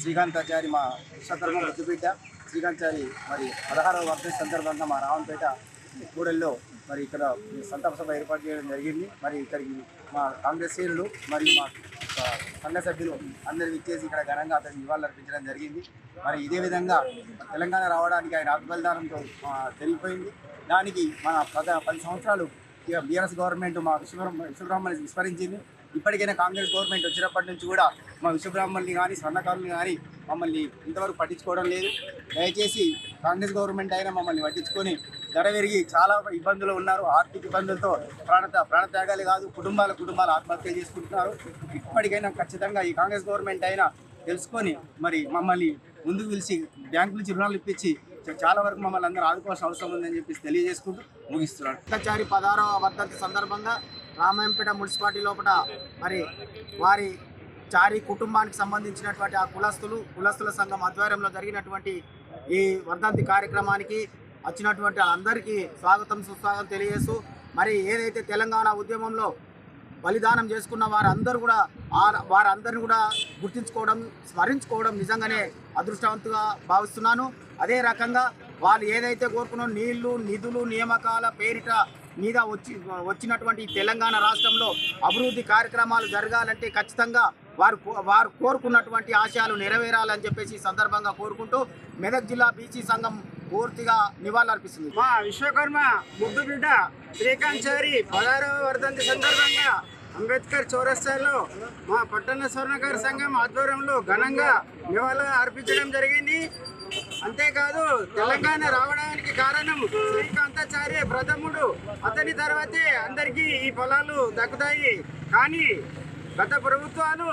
శ్రీకాంతాచారి మా విశ్వకర్మ ముద్దుబిడ్డ శ్రీకాంతాచారి మరి పదహారవ వర్ధ సందర్భంగా మా రావంపేట కూడల్లో మరి ఇక్కడ సంతాప సభ ఏర్పాటు చేయడం జరిగింది. మరి ఇక్కడికి మా కాంగ్రెస్ సీనులు మరియు మా సంఘ సభ్యులు అందరూ ఇచ్చేసి ఇక్కడ ఘనంగా అతనికి నివాళులు అర్పించడం జరిగింది. మరి ఇదే విధంగా తెలంగాణ రావడానికి ఆయన ఆత్మబలిదానంతో ఆ, తెలిగిపోయింది దానికి మన పద పది సంవత్సరాలు ఇక బీఆర్ఎస్ గవర్నమెంట్ మా విశ్వబ్రహ్మ విశ్వబ్రహ్మణ్ని విస్మరించింది. ఇప్పటికైనా కాంగ్రెస్ గవర్నమెంట్ వచ్చినప్పటి నుంచి కూడా మా విశ్వబ్రాహ్మణ్ని కానీ సన్నకారుని కానీ మమ్మల్ని ఇంతవరకు పట్టించుకోవడం లేదు. దయచేసి కాంగ్రెస్ గవర్నమెంట్ అయినా మమ్మల్ని పట్టించుకొని ధర పెరిగి చాలా ఇబ్బందులు ఉన్నారు. ఆర్థిక ఇబ్బందులతో ప్రాణ ప్రాణత్యాగాలు కాదు కుటుంబాల కుటుంబాలు ఆత్మహత్య చేసుకుంటున్నారు. ఇప్పటికైనా ఖచ్చితంగా ఈ కాంగ్రెస్ గవర్నమెంట్ అయినా తెలుసుకొని మరి మమ్మల్ని ముందుకు పిలిచి బ్యాంకు నుంచి రుణాలు ఇప్పించి చాలా వరకు మమ్మల్ని అందరూ ఆదుకోవాల్సిన అవసరం ఉందని చెప్పేసి తెలియజేసుకుంటూ ముగిస్తున్నాడు అట్టచారి పదహారవ వర్ధంతి సందర్భంగా రామాయంపేట మున్సిపాలిటీ లోపల మరి వారి చారి కుటుంబానికి సంబంధించినటువంటి ఆ కులస్తులు కులస్తుల సంఘం ఆధ్వర్యంలో జరిగినటువంటి ఈ వర్ధంతి కార్యక్రమానికి వచ్చినటువంటి అందరికీ స్వాగతం సుస్వాగతం తెలియజేస్తూ మరి ఏదైతే తెలంగాణ ఉద్యమంలో బలిదానం చేసుకున్న వారందరూ కూడా వారందరిని కూడా గుర్తించుకోవడం స్మరించుకోవడం నిజంగానే అదృష్టవంతుగా భావిస్తున్నాను. అదే రకంగా వాళ్ళు ఏదైతే కోరుకున్నో నీళ్ళు నిధులు నియామకాల పేరిట మీద వచ్చి వచ్చినటువంటి తెలంగాణ రాష్ట్రంలో అభివృద్ధి కార్యక్రమాలు జరగాలంటే ఖచ్చితంగా వారు కో- వారు కోరుకున్నటువంటి ఆశయాలు నెరవేరాలని చెప్పేసి సందర్భంగా కోరుకుంటూ మెదక్ జిల్లా బీసీ సంఘం పూర్తిగా నివాళులర్పిస్తుంది. మా విశ్వకర్మ ముద్దు బిడ్డ శ్రీకాంత్ పదహారవ వర్ధంతి సందర్భంగా అంబేద్కర్ చౌరస్తాలో మా పట్టణ స్వర్ణకార సంఘం ఆధ్వర్యంలో ఘనంగా నివాళులు అర్పించడం జరిగింది. అంతేకాదు తెలంగాణ రావడానికి కారణం శ్రీకాంతాచార్య ప్రథముడు. అతని తర్వాతే అందరికీ ఈ పొలాలు దక్కుతాయి. కానీ గత ప్రభుత్వాలు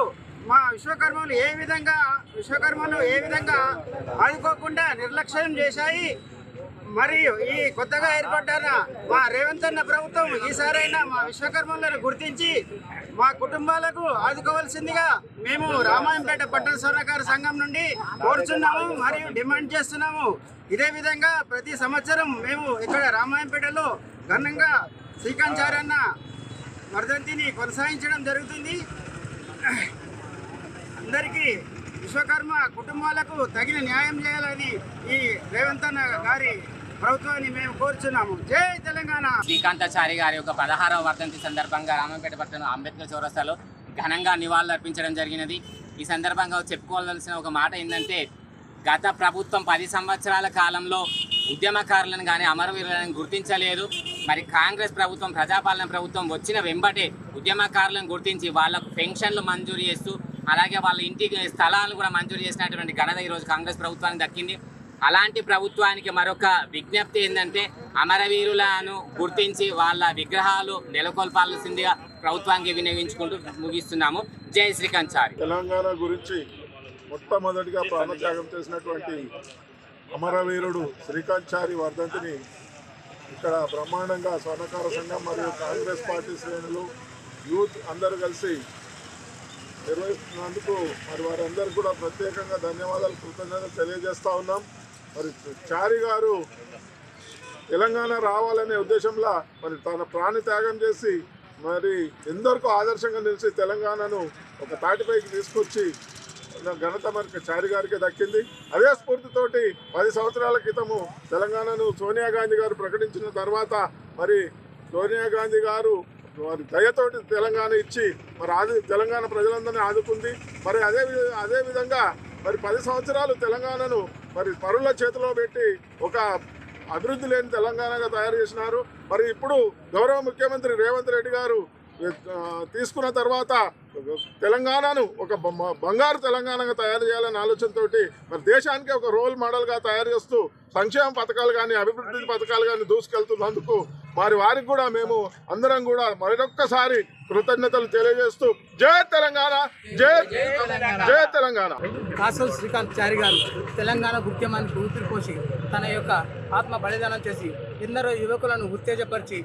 మా విశ్వకర్మలు ఏ విధంగా విశ్వకర్మలు ఏ విధంగా ఆదుకోకుండా నిర్లక్ష్యం చేశాయి? మరియు ఈ కొత్తగా ఏర్పడ్డాన మా రేవంత్ అన్న ప్రభుత్వం ఈసారైనా మా విశ్వకర్మలను గుర్తించి మా కుటుంబాలకు ఆదుకోవాల్సిందిగా మేము రామాయంపేట పట్టణ స్వర్ణకార సంఘం నుండి కోరుచున్నాము మరియు డిమాండ్ చేస్తున్నాము. ఇదే విధంగా ప్రతి సంవత్సరం మేము ఇక్కడ రామాయంపేటలో ఘనంగా శ్రీకాంచారన్న వర్ధంతిని కొనసాగించడం జరుగుతుంది. అందరికీ విశ్వకర్మ కుటుంబాలకు తగిన న్యాయం చేయాలని ఈ రేవంత్ అన్న గారి ప్రభుత్వాన్ని మేము కోరుచున్నాము. జై తెలంగాణ. శ్రీకాంతాచారి గారి యొక్క పదహారవ వర్ధంతి సందర్భంగా రామంపేట పట్టణం అంబేద్కర్ చౌరస్తాలో ఘనంగా నివాళులర్పించడం జరిగినది. ఈ సందర్భంగా చెప్పుకోవాల్సిన ఒక మాట ఏంటంటే గత ప్రభుత్వం పది సంవత్సరాల కాలంలో ఉద్యమకారులను కానీ అమరవీరులను గుర్తించలేదు. మరి కాంగ్రెస్ ప్రభుత్వం ప్రజాపాలన ప్రభుత్వం వచ్చిన వెంబటే ఉద్యమకారులను గుర్తించి వాళ్ళకు పెన్షన్లు మంజూరు చేస్తూ అలాగే వాళ్ళ ఇంటికి స్థలాలు కూడా మంజూరు చేసినటువంటి ఘనత ఈరోజు కాంగ్రెస్ ప్రభుత్వానికి దక్కింది. అలాంటి ప్రభుత్వానికి మరొక విజ్ఞప్తి ఏంటంటే అమరవీరులను గుర్తించి వాళ్ళ విగ్రహాలు నెలకొల్పాల్సిందిగా ప్రభుత్వానికి వినియోగించుకుంటూ ముగిస్తున్నాము. జై శ్రీకాంత్ సార్ తెలంగాణ గురించి మొట్టమొదటిగా ప్రాణత్యాగం చేసినటువంటి అమరవీరుడు శ్రీకాంత్ చారి వర్ధంతిని ఇక్కడ బ్రహ్మాండంగా స్వర్ణకార సంఘం మరియు కాంగ్రెస్ పార్టీ శ్రేణులు యూత్ అందరూ కలిసి నిర్వహిస్తున్నందుకు మరి వారందరికీ కూడా ప్రత్యేకంగా ధన్యవాదాలు కృతజ్ఞతలు తెలియజేస్తూ ఉన్నాం. మరి చారి గారు తెలంగాణ రావాలనే ఉద్దేశంలో మరి తన ప్రాణ త్యాగం చేసి మరి ఎందరికో ఆదర్శంగా నిలిచి తెలంగాణను ఒక తాటిపైకి తీసుకొచ్చి ఘనత మరి చారి గారికి దక్కింది. అదే స్ఫూర్తితోటి పది సంవత్సరాల క్రితము తెలంగాణను సోనియా గాంధీ గారు ప్రకటించిన తర్వాత మరి సోనియా గాంధీ గారు వారి దయతోటి తెలంగాణ ఇచ్చి మరి ఆది తెలంగాణ ప్రజలందరినీ ఆదుకుంది. మరి అదే అదేవిధంగా అదే విధంగా మరి పది సంవత్సరాలు తెలంగాణను మరి పరుల చేతిలో పెట్టి ఒక అభివృద్ధి లేని తెలంగాణగా తయారు చేసినారు. మరి ఇప్పుడు గౌరవ ముఖ్యమంత్రి రేవంత్ రెడ్డి గారు తీసుకున్న తర్వాత తెలంగాణను ఒక బంగారు తెలంగాణగా తయారు చేయాలనే ఆలోచనతోటి మరి దేశానికి ఒక రోల్ మోడల్గా తయారు చేస్తూ సంక్షేమ పథకాలు కానీ అభివృద్ధి పథకాలు కానీ దూసుకెళ్తున్నందుకు మరి వారికి కూడా మేము అందరం కూడా మరొక్కసారి కృతజ్ఞతలు తెలియజేస్తూ జయ తెలంగాణ జయ జయ తెలంగాణ. కాసల్ శ్రీకాంత్ చారి గారు తెలంగాణ ముఖ్యమంత్రి ఊపిరిపోసి తన యొక్క ఆత్మ బలిదానం చేసి ఎందరో యువకులను ఉత్తేజపరిచి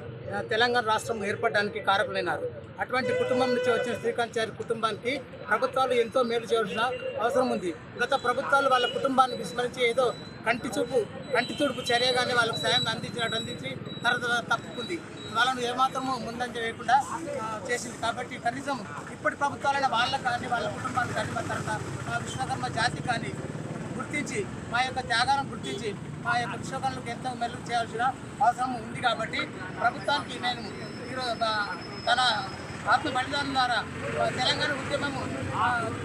తెలంగాణ రాష్ట్రం ఏర్పడడానికి కారకులైనారు. అటువంటి కుటుంబం నుంచి వచ్చిన శ్రీకాంత్ చారి కుటుంబానికి ప్రభుత్వాలు ఎంతో మేలు చేయాల్సిన అవసరం ఉంది. గత ప్రభుత్వాలు వాళ్ళ కుటుంబాన్ని విస్మరించి ఏదో కంటి చూపు కంటి చూపు చర్యగానే వాళ్ళకు సాయం అందించినట్టు అందించి తర్వాత తప్పుకుంది. వాళ్ళను ఏమాత్రము ముందంజ వేయకుండా చేసింది. కాబట్టి కనీసం ఇప్పటి ప్రభుత్వాలైన వాళ్ళకు కానీ వాళ్ళ కుటుంబానికి కానీ మా తర్వాత మా విశ్వకర్మ జాతి కానీ గుర్తించి మా యొక్క త్యాగాలను గుర్తించి మా యొక్క విశ్వకర్మలకు ఎంతో మెరుగు చేయాల్సిన అవసరం ఉంది కాబట్టి ప్రభుత్వానికి నేను ఈరోజు తన ఆత్మ బలిదానం ద్వారా తెలంగాణ ఉద్యమము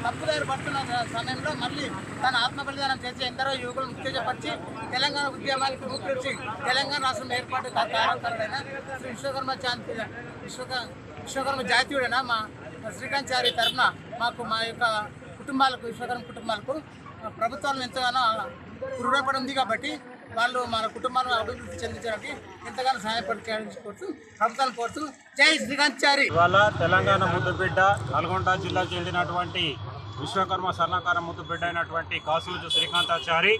తప్పుదారి పడుతున్న సమయంలో మళ్ళీ తన ఆత్మ బలిదానం చేసి ఎందరో యువకులను ఉత్తేజపరిచి తెలంగాణ ఉద్యమానికి ఊపిరిచి తెలంగాణ రాష్ట్రం ఏర్పాటు కారణకరుడైన శ్రీ విశ్వకర్మ శాంతి విశ్వక విశ్వకర్మ జాతీయుడైన మా శ్రీకాంత్చారి తరఫున మాకు మా యొక్క కుటుంబాలకు విశ్వకర్మ కుటుంబాలకు ప్రభుత్వం ఎంతగానో రుణపడి ఉంది కాబట్టి వాళ్ళు మన కుటుంబాలను అభివృద్ధి చెందించడానికి ఎంతగానో సహాయపడి కోరుతూ ప్రభుత్వాన్ని కోరుతూ జై శ్రీకాంత్ ఇవాళ తెలంగాణ ముద్దుబిడ్డ నల్గొండ జిల్లా చెందినటువంటి విశ్వకర్మ సర్ణకార ముద్దుబిడ్డ అయినటువంటి కాసూజు శ్రీకాంతాచారి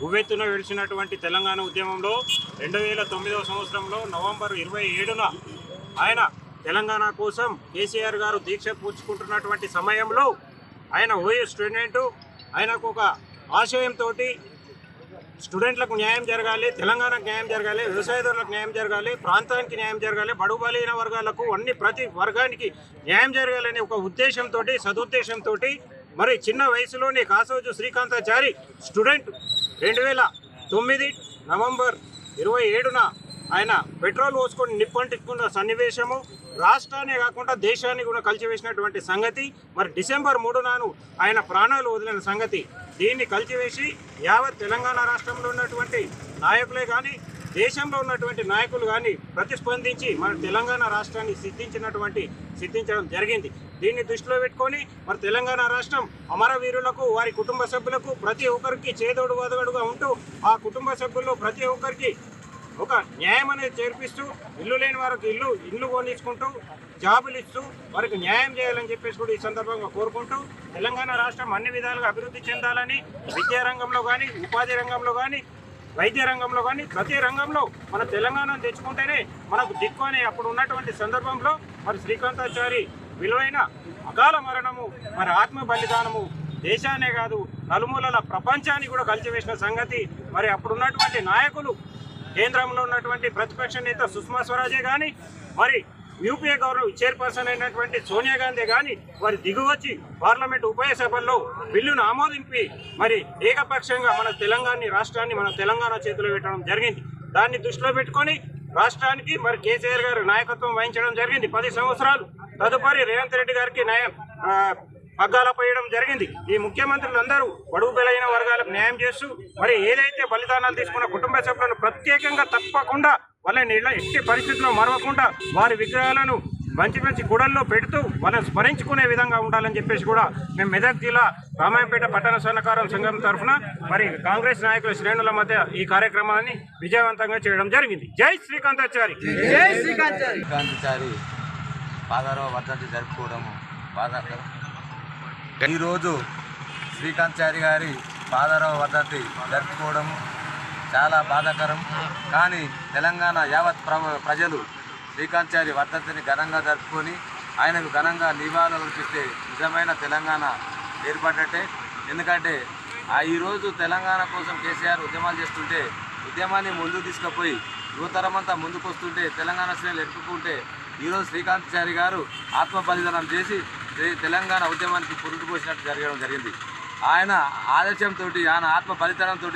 ఉవ్వెత్తున విడిచినటువంటి తెలంగాణ ఉద్యమంలో రెండు వేల తొమ్మిదవ సంవత్సరంలో నవంబర్ ఇరవై ఏడున ఆయన తెలంగాణ కోసం కేసీఆర్ గారు దీక్ష పూడ్చుకుంటున్నటువంటి సమయంలో ఆయన ఓయూ స్టూడెంటు ఆయనకు ఒక ఆశయంతో స్టూడెంట్లకు న్యాయం జరగాలి తెలంగాణకు న్యాయం జరగాలి వ్యవసాయదారులకు న్యాయం జరగాలి ప్రాంతానికి న్యాయం జరగాలి బడుగు బలైన వర్గాలకు అన్ని ప్రతి వర్గానికి న్యాయం జరగాలనే ఒక ఉద్దేశంతో సదుద్దేశంతో మరి చిన్న వయసులోనే కాసోజు శ్రీకాంతాచారి స్టూడెంట్ రెండు వేల తొమ్మిది నవంబర్ ఇరవై ఏడున ఆయన పెట్రోల్ పోసుకొని నిప్పంటిక్కున్న సన్నివేశము రాష్ట్రాన్ని కాకుండా దేశాన్ని కూడా కలిచివేసినటువంటి సంగతి మరి డిసెంబర్ మూడు నాను ఆయన ప్రాణాలు వదిలిన సంగతి దీన్ని కలిచివేసి యావత్ తెలంగాణ రాష్ట్రంలో ఉన్నటువంటి నాయకులే కానీ దేశంలో ఉన్నటువంటి నాయకులు కానీ ప్రతిస్పందించి మన తెలంగాణ రాష్ట్రాన్ని సిద్ధించినటువంటి సిద్ధించడం జరిగింది. దీన్ని దృష్టిలో పెట్టుకొని మరి తెలంగాణ రాష్ట్రం అమరవీరులకు వారి కుటుంబ సభ్యులకు ప్రతి ఒక్కరికి చేదోడు వదగడుగా ఉంటూ ఆ కుటుంబ సభ్యుల్లో ప్రతి ఒక్కరికి ఒక న్యాయం అనేది చేర్పిస్తూ ఇల్లు లేని వారికి ఇల్లు ఇల్లు కొనిచ్చుకుంటూ జాబులు ఇస్తూ వారికి న్యాయం చేయాలని చెప్పేసి కూడా ఈ సందర్భంగా కోరుకుంటూ తెలంగాణ రాష్ట్రం అన్ని విధాలుగా అభివృద్ధి చెందాలని విద్యారంగంలో కానీ ఉపాధి రంగంలో కానీ వైద్య రంగంలో కానీ ప్రతి రంగంలో మన తెలంగాణను తెచ్చుకుంటేనే మనకు దిక్కు అనే అప్పుడు ఉన్నటువంటి సందర్భంలో మరి శ్రీకాంతాచారి విలువైన అకాల మరణము మరి ఆత్మ బలిదానము దేశానే కాదు నలుమూలల ప్రపంచాన్ని కూడా కలిసివేసిన సంగతి మరి అప్పుడు ఉన్నటువంటి నాయకులు కేంద్రంలో ఉన్నటువంటి ప్రతిపక్ష నేత సుష్మా స్వరాజే కానీ మరి యూపీఏ గవర్నర్ చైర్పర్సన్ అయినటువంటి సోనియా గాంధీ కానీ వారి దిగువచ్చి పార్లమెంట్ ఉభయ సభల్లో బిల్లును ఆమోదింపి మరి ఏకపక్షంగా మన తెలంగాణ రాష్ట్రాన్ని మన తెలంగాణ చేతిలో పెట్టడం జరిగింది. దాన్ని దృష్టిలో పెట్టుకొని రాష్ట్రానికి మరి కేసీఆర్ గారు నాయకత్వం వహించడం జరిగింది పది సంవత్సరాలు. తదుపరి రేవంత్ రెడ్డి గారికి న్యాయం ఆ, పగ్గాల పోయడం జరిగింది. ఈ ముఖ్యమంత్రులందరూ బడుగు బలైన వర్గాలకు న్యాయం చేస్తూ మరి ఏదైతే బలిదానాలు తీసుకున్న కుటుంబ సభ్యులను ప్రత్యేకంగా తప్పకుండా వాళ్ళని ఇలా ఎట్టి పరిస్థితుల్లో మరవకుండా వారి విగ్రహాలను మంచి మంచి గుడల్లో పెడుతూ వాళ్ళని స్మరించుకునే విధంగా ఉండాలని చెప్పేసి కూడా మేము మెదక్ జిల్లా రామాయంపేట పట్టణ సన్నకారం సంఘం తరఫున మరి కాంగ్రెస్ నాయకుల శ్రేణుల మధ్య ఈ కార్యక్రమాన్ని విజయవంతంగా చేయడం జరిగింది. జై శ్రీకాంతాచారి! జై శ్రీకాంత్ చారి శ్రీకాంతాచారి పాదారవ వర్ధంతి జరుపుకోవడం బాధాకరం. ఈరోజు శ్రీకాంతాచారి గారి పాదారవ వర్ధంతి జరుపుకోవడం చాలా బాధాకరం. కానీ తెలంగాణ యావత్ ప్ర ప్రజలు శ్రీకాంతాచారి వర్ధంతిని ఘనంగా జరుపుకొని ఆయనకు ఘనంగా నివాళులు అర్పిస్తే నిజమైన తెలంగాణ ఏర్పడ్డట్టే. ఎందుకంటే ఆ ఈరోజు తెలంగాణ కోసం కేసీఆర్ ఉద్యమాలు చేస్తుంటే ఉద్యమాన్ని ముందుకు తీసుకుపోయి యువతరమంతా ముందుకు వస్తుంటే తెలంగాణ శ్రేణులు ఎక్కుకుంటే ఈరోజు శ్రీకాంత్ చారి గారు ఆత్మ బలిదానం చేసి తెలంగాణ ఉద్యమానికి పురుగు పోసినట్టు జరగడం జరిగింది. ఆయన ఆదర్శంతో ఆయన ఆత్మ బలిదానంతో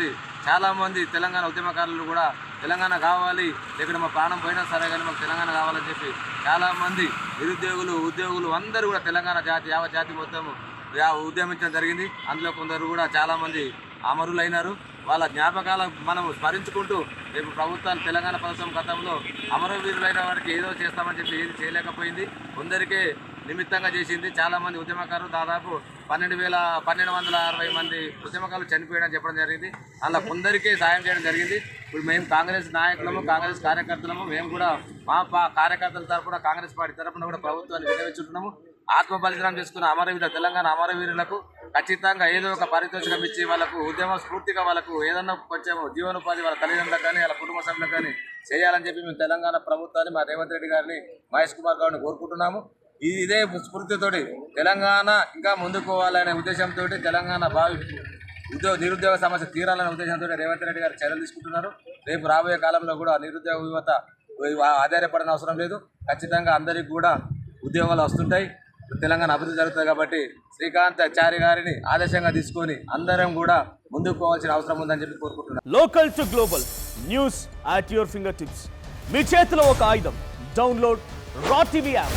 చాలామంది తెలంగాణ ఉద్యమకారులు కూడా తెలంగాణ కావాలి ఇక్కడ మా ప్రాణం పోయినా సరే కానీ మాకు తెలంగాణ కావాలని చెప్పి చాలామంది నిరుద్యోగులు ఉద్యోగులు అందరూ కూడా తెలంగాణ జాతి యావ జాతి మొత్తం యా- ఉద్యమించడం జరిగింది. అందులో కొందరు కూడా చాలామంది అమరులైనారు. వాళ్ళ జ్ఞాపకాల మనం స్మరించుకుంటూ రేపు ప్రభుత్వాలు తెలంగాణ ప్రభుత్వం గతంలో అమరవీరులైన వారికి ఏదో చేస్తామని చెప్పి ఏది చేయలేకపోయింది. కొందరికే నిమిత్తంగా చేసింది. చాలామంది ఉద్యమకారులు దాదాపు పన్నెండు వేల పన్నెండు వందల అరవై మంది ఉద్యమకారులు చనిపోయాడని చెప్పడం జరిగింది. అలా కొందరికే సాయం చేయడం జరిగింది. ఇప్పుడు మేము కాంగ్రెస్ నాయకులము కాంగ్రెస్ కార్యకర్తలము మేము కూడా మా పా- కార్యకర్తల తరఫున కాంగ్రెస్ పార్టీ తరఫున కూడా ప్రభుత్వాన్ని వినియోగించుకుంటున్నాము. ఆత్మ బలిదానం చేసుకున్న అమరవీరుల తెలంగాణ అమరవీరులకు ఖచ్చితంగా ఏదో ఒక పారితోషికం ఇచ్చి వాళ్ళకు ఉద్యమ స్ఫూర్తిగా వాళ్ళకు ఏదన్నా కొంచెం జీవనోపాధి వాళ్ళ తల్లిదండ్రులకు కానీ వాళ్ళ కుటుంబ సభ్యులకు కానీ చేయాలని చెప్పి మేము తెలంగాణ ప్రభుత్వాన్ని మా రేవంత్ రెడ్డి గారిని మహేష్ కుమార్ గారిని కోరుకుంటున్నాము. ఇదే స్ఫూర్తితోటి తెలంగాణ ఇంకా ముందుకు పోవాలనే ఉద్దేశంతో తెలంగాణ భావి ఉద్యోగ నిరుద్యోగ సమస్య తీరాలనే ఉద్దేశంతో రేవంత్ రెడ్డి గారు చర్యలు తీసుకుంటున్నారు. రేపు రాబోయే కాలంలో కూడా నిరుద్యోగ యువత ఆధారపడని అవసరం లేదు. ఖచ్చితంగా అందరికీ కూడా ఉద్యోగాలు వస్తుంటాయి. తెలంగాణ అభివృద్ధి జరుగుతుంది కాబట్టి శ్రీకాంత్ చారి గారిని ఆదర్శంగా తీసుకొని అందరం కూడా ముందుకు పోవాల్సిన అవసరం ఉందని చెప్పి కోరుకుంటున్నాను local to global news at your finger tips మీ చేతిలో ఒక ఆయుధం. Download R TV app